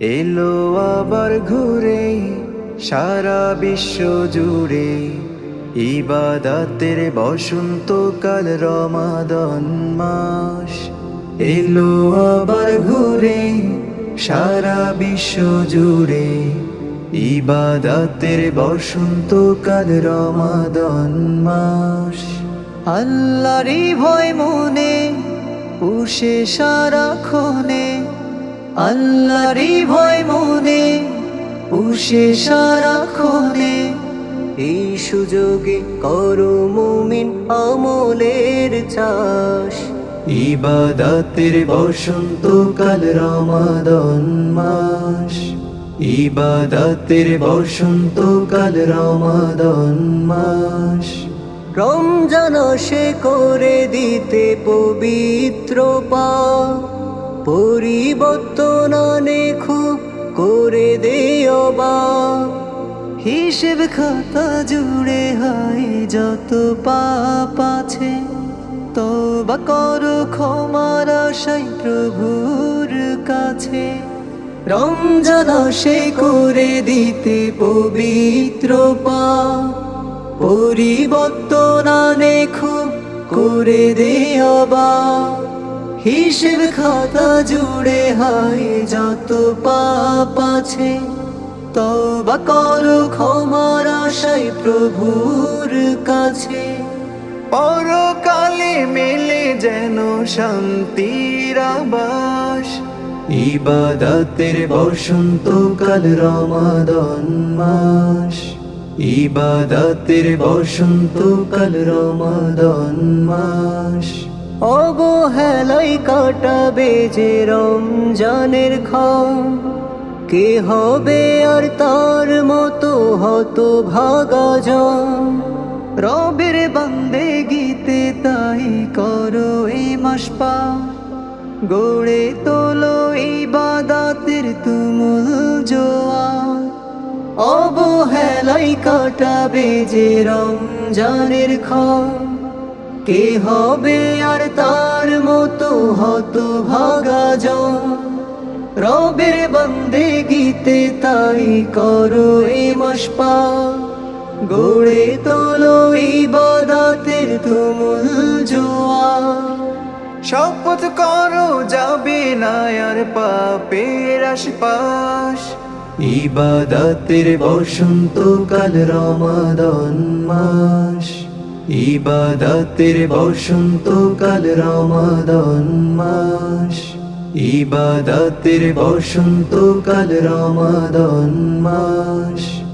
এলো আবার ঘুরে সারা বিশ্ব জুড়ে। ইবাদাতের বসন্তকাল রমাদন মাস। এলো আবার ঘুরে সারা বিশ্ব জুড়ে। ইবাদাতের বসন্তকাল রমাদন মাস। আল্লাহরই ভয় মনে, উষে সারাক্ষণে আল্লাহরই ভয় মনে, উষে সারাক্ষণে এই সুযোগে করো মুমিন আমলের চাষ। ইবাদাতের বসন্তকাল রমাদন মাস। ইবাদাতের বসন্তকাল রমাদন মাস। রমজান সে করে দিতে পবিত্র পা পরিবর্তন হিসেব খাতা জুড়ে হয় যত পাপ আছে। তবা করো ক্ষমার আশাই প্রভুর কাছে। রমজান সে করে দিতে পবিত্র পা পরিবর্তন আনে খুব করে দেওয়া হিসেব খাতা জুড়ে হয় যত পাপ আছে। তবা করো ক্ষমার আশাই প্রভুর কাছে। পরকালে মেলে যেন শান্তির আবাস। ইবাদাতের বসন্তকাল রমাদন মাস। ইবাদাতের বসন্তকাল রমাদন মাস। অবহেলাই কাটাবে যে রমজানের ক্ষম কে হবে আর তার মতো হত ভাগা রবের বান্দে গীতে তাই করো এই মাস পা গড়ে তোলো এই বাদাতের তুমুল জোয়ার অবহেলাই কাটাবে যে রমজানের ক্ষম কে হবে আর তার মতো হত ভাগা রবের বন্দে গীতে তাই করো এই মশপা। গড়ে তোলো এই বাদাতের তুমুল জোয়া। শপথ করো যাবে না আর পাপের আশপাশ। ইবাদাতের বসন্তকাল রমাদন মাস। ইবাদাতের বসন্তকাল রমাদন মাস। ইবাদাতের বসন্তকাল রমাদন মাস।